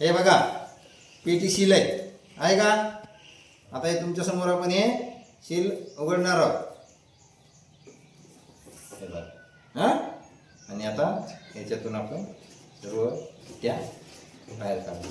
हे बघा पेटी सील आहे. आहे का? आता हे तुमच्यासमोर आपण हे सील उघडणार आहोत. हे हा? आणि आता याच्यातून आपण सर्व त्या बाहेर काढू.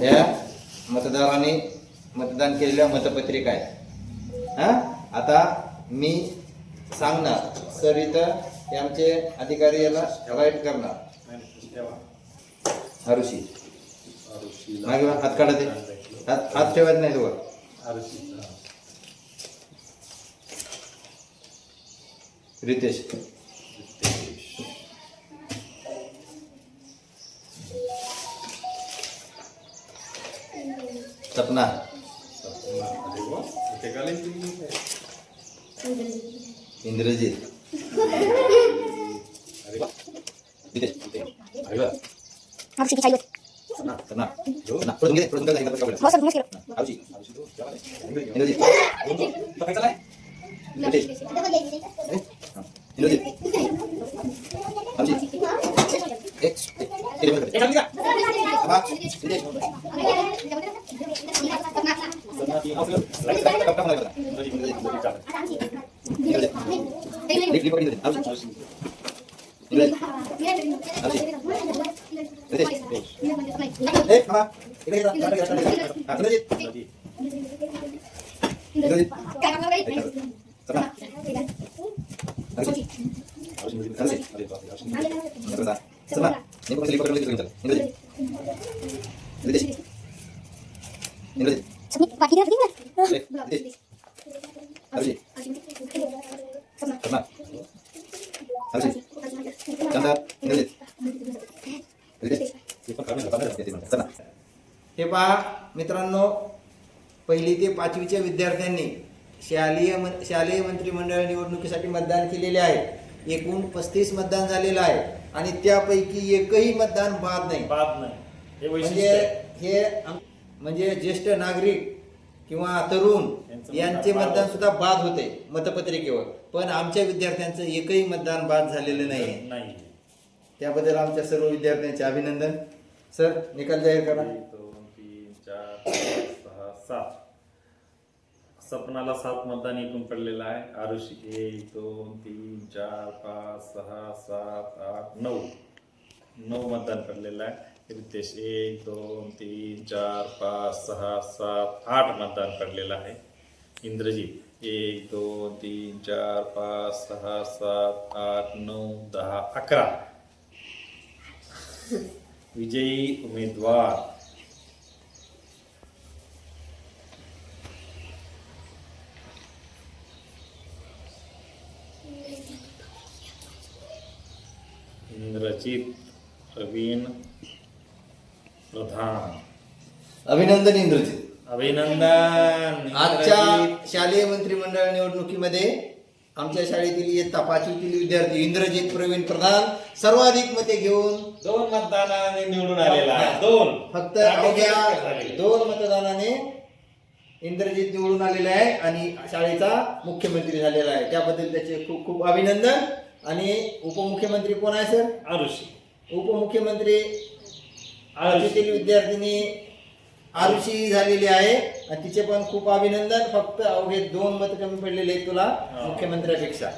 या मतदाराने मतदान केलेल्या मतपत्रिका आहे हां? आता मी सांगणार. सर इथं हे आमचे अधिकारी याला अलाइट करणार. हरुषी. मागे हात काढा ते. हात हात ठेवत नाही वर रितेश. केलं हरुशी इंद्रजीत रितेश हा. हे पहा मित्रांनो पहिली ते पाचवीच्या विद्यार्थ्यांनी शालेय मन- शालेय मंत्रिमंडळ निवडणुकीसाठी मतदान केलेले आहे. एकूण पस्तीस मतदान झालेलं आहे आणि त्यापैकी एकही मतदान बाद नाही. बाद नाही. हे वैशिष्ट्य म्हणजे. हे म्हणजे ज्येष्ठ नागरिक किंवा तरुण यांचं मतदान सुद्धा बाद होते मतपत्रिकेवर. पण आमच्या विद्यार्थ्यांचं एकही मतदान बाद झालेलं नाही नाही. त्याबद्दल आमच्या सर्व विद्यार्थ्यांचे अभिनंदन. सर निकाल जाहीर करा. दोन तीन चार सहा सात. सपनाला सात मतदान एकूण पडलेलं आहे. आरुषी एक दोन तीन चार पाच सहा सात आठ नऊ. नऊ मतदान पडलेलं आहे. रितेश एक दोन तीन चार पाच सहा सात आठ मतदान पडलेलं आहे. इंद्रजीत एक दोन तीन चार पाच सहा सात आठ नऊ दहा अकरा. विजयी उमेदवार. इंद्रजीत प्रवीण प्रधान। अभिनंदन इंद्रजित। अभिनंदन आजच्या. शालेय मंत्रिमंडळ निवडणुकीमध्ये आमच्या शाळेतील इयत्ता पाचवीतील विद्यार्थी इंद्रजित प्रवीण प्रधान सर्वाधिक मते घेऊन दोन मतदानाने निवडून आलेला आहे. दोन. फक्त. अवघ्या दोन मतदानाने इंद्रजित निवडून आलेले आहे आणि शाळेचा मुख्यमंत्री झालेला आहे. त्याबद्दल त्याचे खूप खूप अभिनंदन. आणि उपमुख्यमंत्री कोण आहे सर? आरुषी. उपमुख्यमंत्री आरुषी तिथील विद्यार्थिनी आरुषी झालेली आहे. आणि तिचे पण खूप अभिनंदन. फक्त अवघे दोन मत कमी पडलेले आहेत तुला हा. मुख्यमंत्र्यापेक्षा.